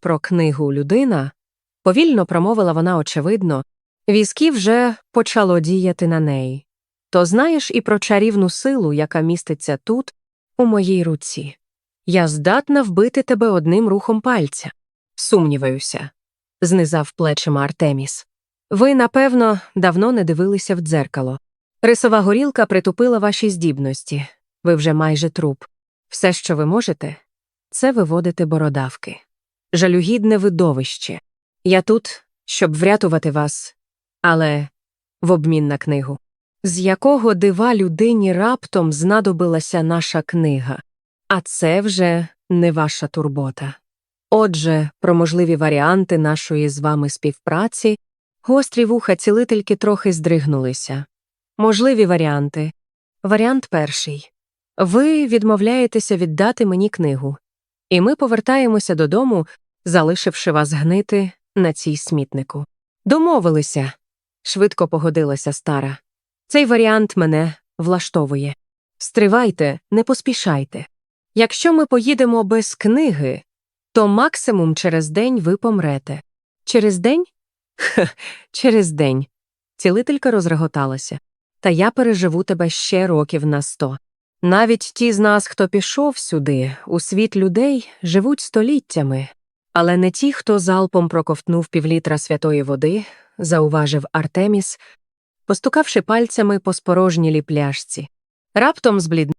про книгу людина, повільно промовила вона очевидно, візки вже почало діяти на неї. То знаєш і про чарівну силу, яка міститься тут, у моїй руці. Я здатна вбити тебе одним рухом пальця. Сумніваюся, знизав плечима Артеміс. Ви, напевно, давно не дивилися в дзеркало. Рисова горілка притупила ваші здібності. Ви вже майже труп. Все, що ви можете, це виводити бородавки. Жалюгідне видовище. Я тут, щоб врятувати вас, але в обмін на книгу. З якого дива людині раптом знадобилася наша книга? А це вже не ваша турбота. Отже, про можливі варіанти нашої з вами співпраці гострі вуха цілительки трохи здригнулися. Можливі варіанти. Варіант перший. Ви відмовляєтеся віддати мені книгу, і ми повертаємося додому, залишивши вас гнити на цій смітнику. Домовилися. Швидко погодилася стара. Цей варіант мене влаштовує. Стривайте, не поспішайте. Якщо ми поїдемо без книги, то максимум через день ви помрете. Через день? Хе, через день. Цілителька розреготалася. Та я переживу тебе ще років на сто. Навіть ті з нас, хто пішов сюди, у світ людей, живуть століттями, але не ті, хто залпом проковтнув півлітра святої води, зауважив Артеміс, постукавши пальцями по спорожнілі пляшці. Раптом зблід